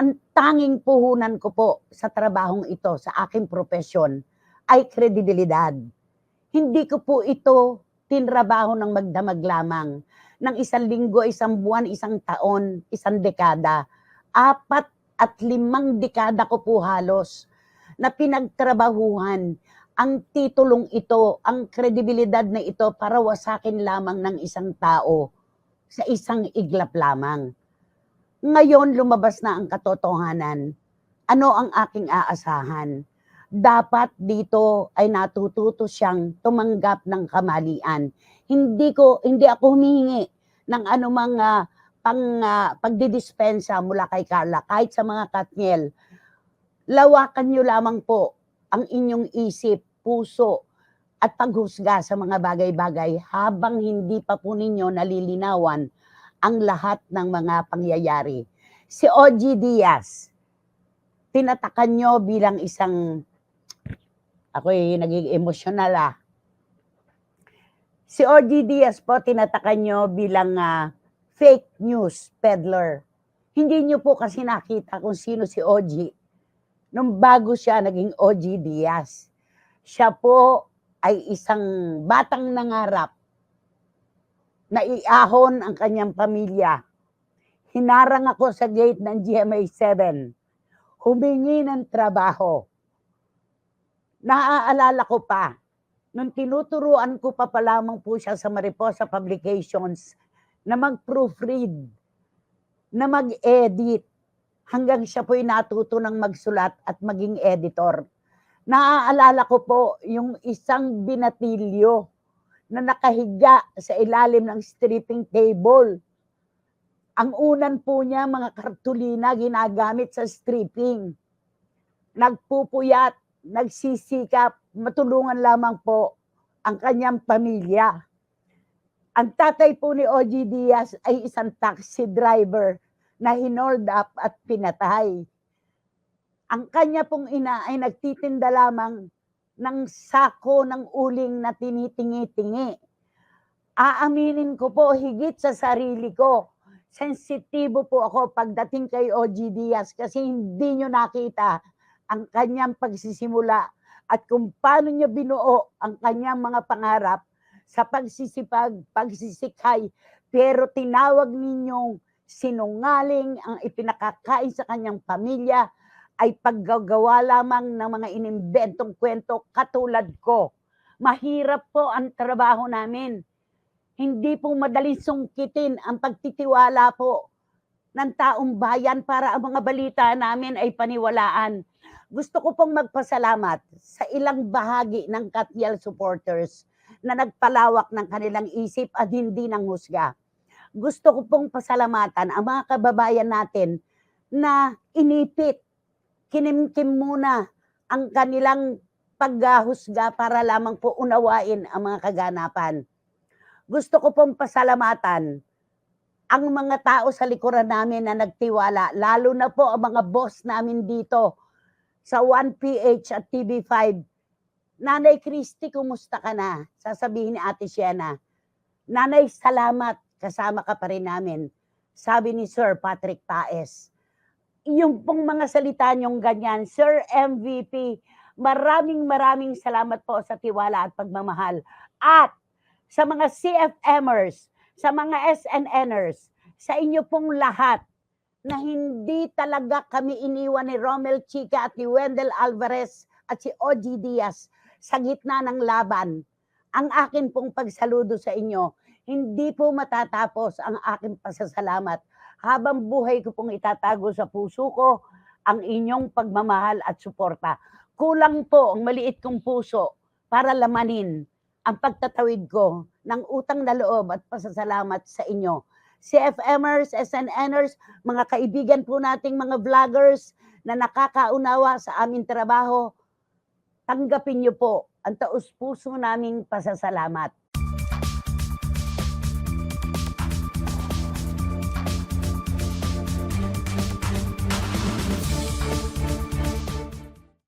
ang tanging puhunan ko po sa trabahong ito, sa aking profesyon, ay kredibilidad. Hindi ko po ito tinrabaho ng magdamag lamang ng isang linggo, isang buwan, isang taon, isang dekada. Apat at limang dekada ko po halos na pinagtrabahuhan ang titulong ito, ang kredibilidad na ito para wasakin lamang ng isang tao sa isang iglap lamang. Ngayon lumabas na ang katotohanan. Ano ang aking aasahan? Dapat dito ay natututo siyang tumanggap ng kamalian. Hindi ko hindi ako humihingi ng anumang uh, pang uh, pagdidispensa mula kay Carla kahit sa mga katniel. Lawakan niyo lamang po ang inyong isip, puso at paghusga sa mga bagay-bagay habang hindi pa po ninyo nalilinawan ang lahat ng mga pangyayari. Si OG Diaz, tinatakan nyo bilang isang, ako'y naging emosyonal ah. Si OG Diaz po, tinatakan nyo bilang uh, fake news peddler. Hindi nyo po kasi nakita kung sino si OG. Nung bago siya naging OG Diaz. Siya po ay isang batang nangarap na iahon ang kanyang pamilya. Hinarang ako sa gate ng GMA 7. Humingi ng trabaho. Naaalala ko pa, nung tinuturuan ko pa pa lamang po siya sa Mariposa Publications na mag-proofread, na mag-edit, hanggang siya po'y natuto ng magsulat at maging editor. Naaalala ko po yung isang binatilyo na nakahiga sa ilalim ng stripping table. Ang unan po niya, mga kartulina, ginagamit sa stripping. Nagpupuyat, nagsisikap, matulungan lamang po ang kanyang pamilya. Ang tatay po ni OG Diaz ay isang taxi driver na hinold up at pinatay. Ang kanya pong ina ay nagtitinda lamang ng sako ng uling na tinitingi-tingi. Aaminin ko po higit sa sarili ko, sensitibo po ako pagdating kay OG Diaz kasi hindi nyo nakita ang kanyang pagsisimula at kung paano niya binuo ang kanyang mga pangarap sa pagsisipag, pagsisikhay, pero tinawag ninyong sinungaling ang ipinakakain sa kanyang pamilya ay paggagawa lamang ng mga inimbentong kwento katulad ko. Mahirap po ang trabaho namin. Hindi po madaling sungkitin ang pagtitiwala po ng taong bayan para ang mga balita namin ay paniwalaan. Gusto ko pong magpasalamat sa ilang bahagi ng Katyal supporters na nagpalawak ng kanilang isip at hindi ng husga. Gusto ko pong pasalamatan ang mga kababayan natin na inipit kinimkim muna ang kanilang paghahusga para lamang po unawain ang mga kaganapan. Gusto ko pong pasalamatan ang mga tao sa likuran namin na nagtiwala, lalo na po ang mga boss namin dito sa 1PH at TV5. Nanay Christy, kumusta ka na? Sasabihin ni Ate Siena. Nanay, salamat. Kasama ka pa rin namin. Sabi ni Sir Patrick Paes yung pong mga salita niyong ganyan. Sir MVP, maraming maraming salamat po sa tiwala at pagmamahal. At sa mga CFMers, sa mga SNNers, sa inyo pong lahat na hindi talaga kami iniwan ni Romel Chica at ni Wendell Alvarez at si OG Diaz sa gitna ng laban. Ang akin pong pagsaludo sa inyo, hindi po matatapos ang aking pasasalamat habang buhay ko pong itatago sa puso ko ang inyong pagmamahal at suporta. Kulang po ang maliit kong puso para lamanin ang pagtatawid ko ng utang na loob at pasasalamat sa inyo. CFMers, SNNers, mga kaibigan po nating mga vloggers na nakakaunawa sa aming trabaho, tanggapin niyo po ang taus puso naming pasasalamat.